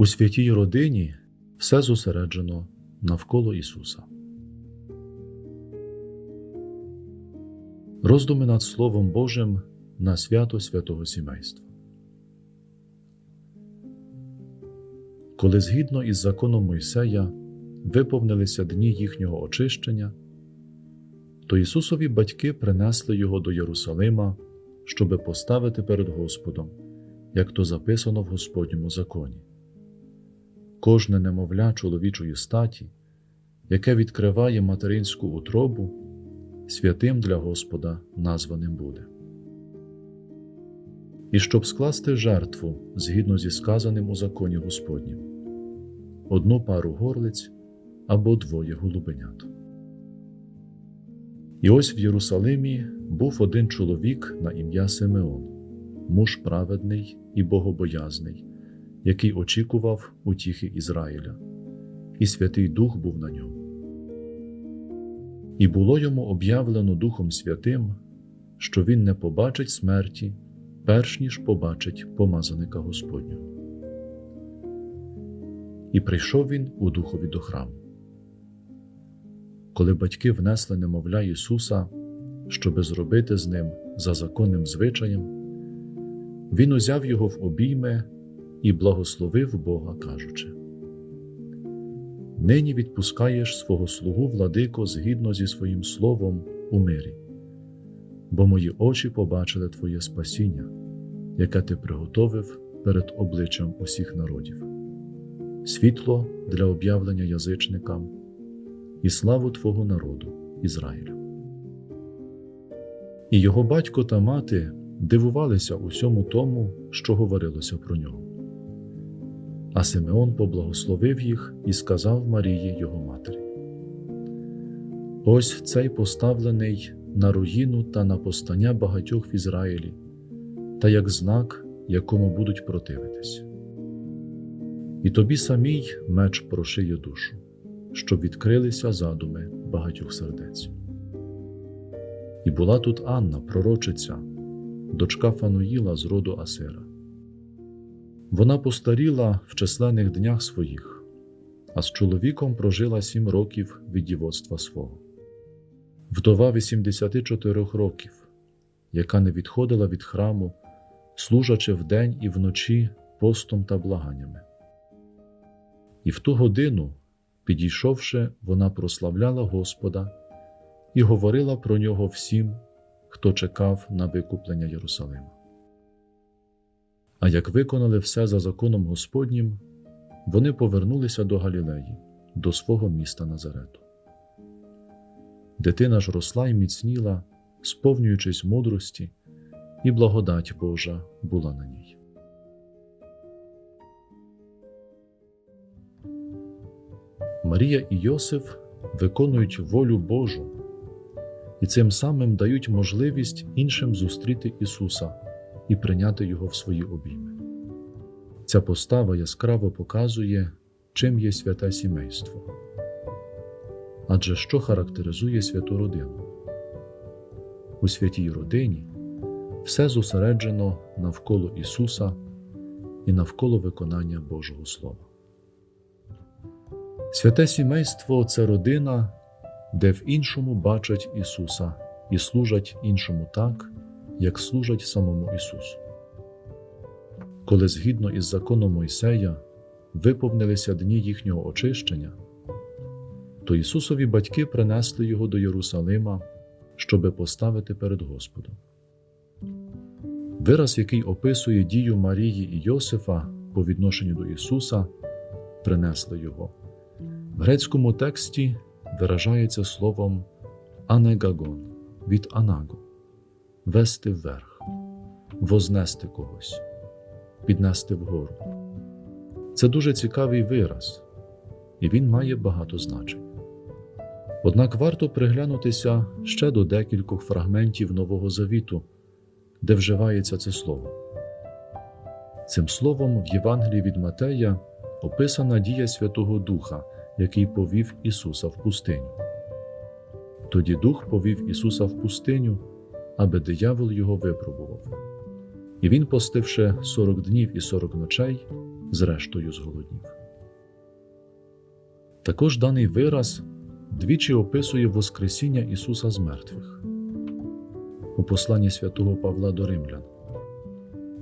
У святій родині все зосереджено навколо Ісуса. Роздуми над Словом Божим на свято святого сімейства. Коли згідно із законом Мойсея виповнилися дні їхнього очищення, то Ісусові батьки принесли Його до Єрусалима, щоби поставити перед Господом, як то записано в Господньому законі. Кожне немовля чоловічої статі, яке відкриває материнську утробу, святим для Господа названим буде. І щоб скласти жертву згідно зі сказаним у законі Господнім, одну пару горлиць або двоє голубенят. І ось в Єрусалимі був один чоловік на ім'я Симеон, муж праведний і богобоязний, який очікував утіхи Ізраїля, і Святий Дух був на ньому. І було йому об'явлено Духом Святим, що він не побачить смерті, перш ніж побачить помазаника Господнього. І прийшов він у духові до храму. Коли батьки внесли немовля Ісуса, щоби зробити з ним за законним звичаєм, Він узяв його в обійми і благословив Бога, кажучи: Нині відпускаєш свого слугу владико згідно зі своїм словом у мирі, бо мої очі побачили Твоє спасіння, яке ти приготовив перед обличчям усіх народів, світло для об'явлення язичникам і славу Твого народу, Ізраїлю. І його батько та мати дивувалися усьому тому, що говорилося про нього. А Симеон поблагословив їх і сказав Марії його матері: Ось цей поставлений на руїну та на постання багатьох в Ізраїлі, та як знак, якому будуть противитись. І тобі самій меч прошиє душу, щоб відкрилися задуми багатьох сердець. І була тут Анна, пророчиця, дочка Фануїла з роду Асира. Вона постаріла в численних днях своїх, а з чоловіком прожила сім років від дівоцтва свого. Вдова 84 років, яка не відходила від храму, служачи вдень і вночі постом та благаннями. І в ту годину, підійшовши, вона прославляла Господа і говорила про нього всім, хто чекав на викуплення Єрусалима. А як виконали все за законом Господнім, вони повернулися до Галілеї, до свого міста Назарету. Дитина ж росла й міцніла, сповнюючись мудрості, і благодать Божа була на ній. Марія і Йосиф виконують волю Божу і цим самим дають можливість іншим зустріти Ісуса і прийняти Його в свої обійми. Ця постава яскраво показує, чим є святе сімейство. Адже що характеризує святу родину? У святій родині все зосереджено навколо Ісуса і навколо виконання Божого Слова. Святе сімейство це родина, де в іншому бачать Ісуса і служать іншому так, як служать самому Ісусу. Коли згідно із законом Мойсея виповнилися дні їхнього очищення, то Ісусові батьки принесли Його до Єрусалима, щоби поставити перед Господом. Вираз, який описує дію Марії і Йосифа по відношенню до Ісуса, принесли Його. В грецькому тексті виражається словом анегагон від анаго вести вверх, вознести когось, піднести вгору. Це дуже цікавий вираз, і він має багато значень. Однак варто приглянутися ще до декількох фрагментів Нового Завіту, де вживається це слово. Цим словом в Євангелії від Матея описана дія Святого Духа, який повів Ісуса в пустиню. Тоді Дух повів Ісуса в пустиню, аби диявол його випробував. І він, постивши сорок днів і сорок ночей, зрештою зголоднів. Також даний вираз двічі описує Воскресіння Ісуса з мертвих у посланні святого Павла до Римлян.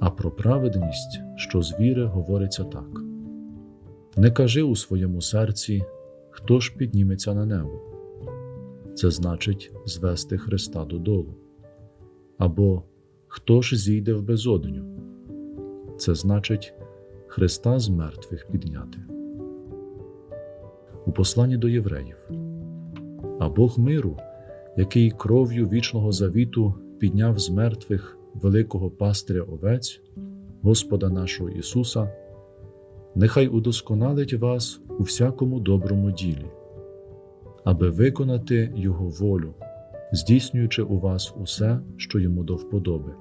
А про праведність, що з віри, говориться так: Не кажи у своєму серці, хто ж підніметься на небо. Це значить звести Христа додолу. Або хто ж зійде в безодню. Це значить Христа з мертвих підняти. У посланні до євреїв. А Бог миру, який кров'ю вічного завіту підняв з мертвих великого пастиря овець, Господа нашого Ісуса, нехай удосконалить вас у всякому доброму ділі, аби виконати Його волю, здійснюючи у вас усе, що йому до вподоби,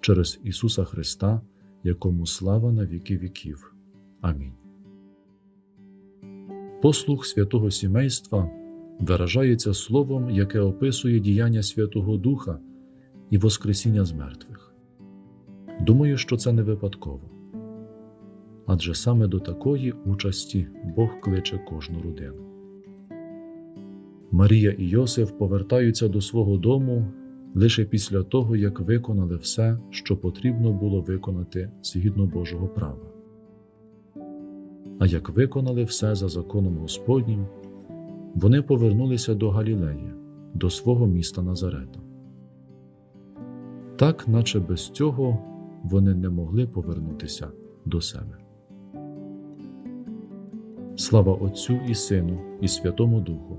через Ісуса Христа, якому слава на віки віків. Амінь. Послух святого сімейства виражається словом, яке описує діяння Святого Духа і Воскресіння з мертвих. Думаю, що це не випадково. Адже саме до такої участі Бог кличе кожну родину. Марія і Йосиф повертаються до свого дому лише після того, як виконали все, що потрібно було виконати згідно Божого права. А як виконали все за законом Господнім, вони повернулися до Галілеї, до свого міста Назарета. Так, наче без цього вони не могли повернутися до себе. Слава Отцю і Сину, і Святому Духу,